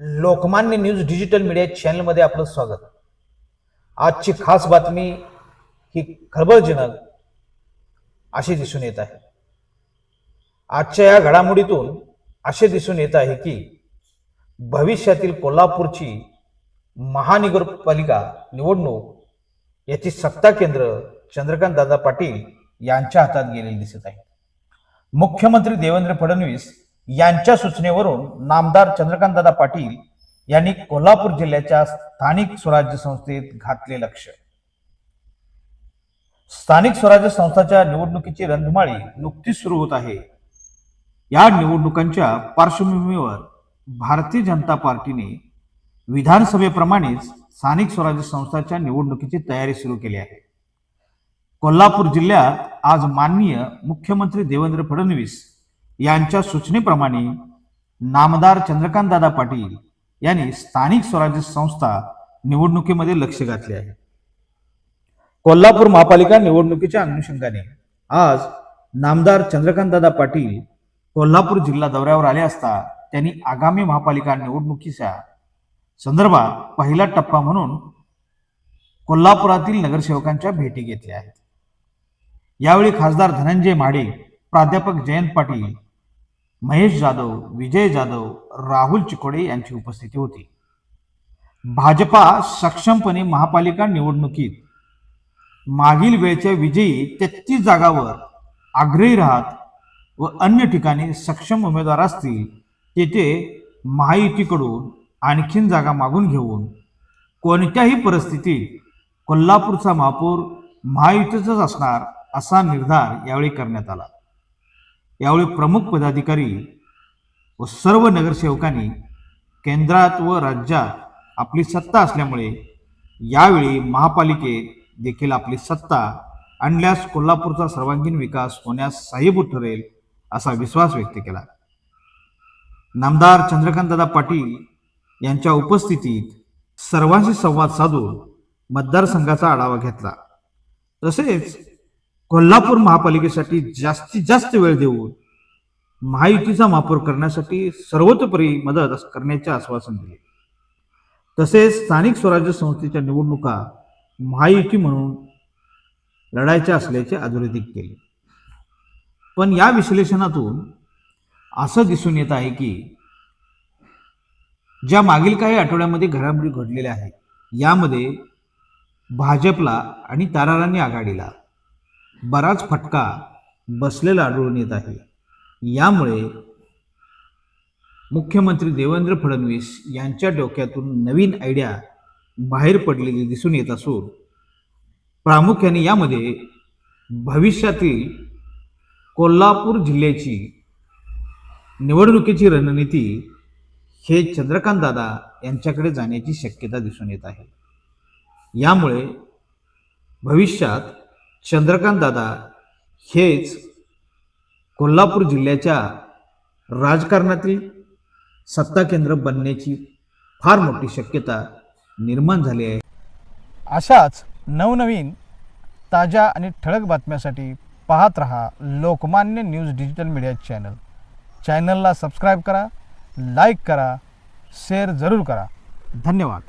Lokmanya news digital media चॅनलमध्ये आपलं स्वागत. आजची खास बातमी ही खळबळजनक अशी दिसून येत आहे. आजच्या या घडामोडीतून असे दिसून येत आहे की भविष्यातील कोल्हापूरची महानगरपालिका निवडणूक याची सत्ता केंद्र चंद्रकांत दादा पाटील यांच्या हातात गेलेली दिसत आहे. मुख्यमंत्री देवेंद्र फडणवीस यांच्या सूचनेवरून नामदार चंद्रकांतदादा पाटील यांनी कोल्हापूर जिल्ह्याच्या स्थानिक स्वराज्य संस्थेत घातले लक्ष. स्थानिक स्वराज्य संस्थाच्या निवडणुकीची रणधुमाळी नुकतीच सुरू होत आहे. या निवडणुकांच्या पार्श्वभूमीवर भारतीय जनता पार्टीने विधानसभेप्रमाणेच स्थानिक स्वराज्य संस्थाच्या निवडणुकीची तयारी सुरू केली आहे. कोल्हापूर जिल्ह्यात आज माननीय मुख्यमंत्री देवेंद्र फडणवीस यांच्या सूचनेप्रमाणे नामदार चंद्रकांतदादा पाटील यांनी स्थानिक स्वराज्य संस्था निवडणुकीमध्ये लक्ष घातले आहे. कोल्हापूर महापालिका निवडणुकीच्या अनुषंगाने आज नामदार चंद्रकांतदादा पाटील कोल्हापूर जिल्हा दौऱ्यावर आले असता त्यांनी आगामी महापालिका निवडणुकीच्या संदर्भात पहिला टप्पा म्हणून कोल्हापुरातील नगरसेवकांच्या भेटी घेतल्या आहेत. यावेळी खासदार धनंजय माडे प्राध्यापक जयंत पाटील महेश जाधव विजय जाधव राहुल चिकोडे यांची उपस्थिती होती. भाजपा सक्षमपणे महापालिका निवडणुकीत मागील वेळच्या विजयी तेहतीस जागावर आग्रही राहत व अन्य ठिकाणी सक्षम उमेदवार असतील तेथे महायुतीकडून आणखीन जागा मागून घेऊन कोणत्याही परिस्थितीत कोल्हापूरचा महापौर महायुतीचाच असणार असा निर्धार यावेळी करण्यात आला. यावेळी प्रमुख पदाधिकारी व सर्व नगरसेवकांनी केंद्रात व राज्यात आपली सत्ता असल्यामुळे यावेळी महापालिकेत देखील आपली सत्ता आणल्यास कोल्हापूरचा सर्वांगीण विकास होण्यास साहेबूत ठरेल असा विश्वास व्यक्त केला. नामदार चंद्रकांतदादा पाटील यांच्या उपस्थितीत सर्वांशी संवाद साधून मतदारसंघाचा आढावा घेतला. तसेच कोल्हापूर महापालिकेसाठी जास्तीत जास्त वेळ देऊन महायुतीचा वापर करण्यासाठी सर्वतोपरी मदत करण्याचे आश्वासन दिले. तसेच स्थानिक स्वराज्य संस्थेच्या निवडणुका महायुती म्हणून लढायच्या असल्याचे अधोरेखित केले. पण या विश्लेषणातून असं दिसून येत आहे की ज्या मागील काही आठवड्यामध्ये घडामोडी घडलेल्या आहेत यामध्ये भाजपला आणि तारारांनी आघाडीला बराच फटका बसलेला आढळून येत आहे. यामुळे मुख्यमंत्री देवेंद्र फडणवीस यांच्या डोक्यातून नवीन आयडिया बाहेर पडलेली दिसून येत असून प्रामुख्याने यामध्ये भविष्यातील कोल्हापूर जिल्ह्याची निवडणुकीची रणनीती हे चंद्रकांत दादा यांच्याकडे जाण्याची शक्यता दिसून येत आहे. यामुळे भविष्यात चंद्रकांत दादा हेच कोल्हापूर जिल्ह्याच्या राजकारणातील सत्ता केंद्र बनण्याची फार मोठी शक्यता निर्माण झाली आहे. अशाच नवनवीन ताज्या आणि ठळक बातम्यासाठी पाहत रहा Lokmanya news digital media channel. चॅनलला सबस्क्राईब करा लाईक करा शेअर जरूर करा. धन्यवाद.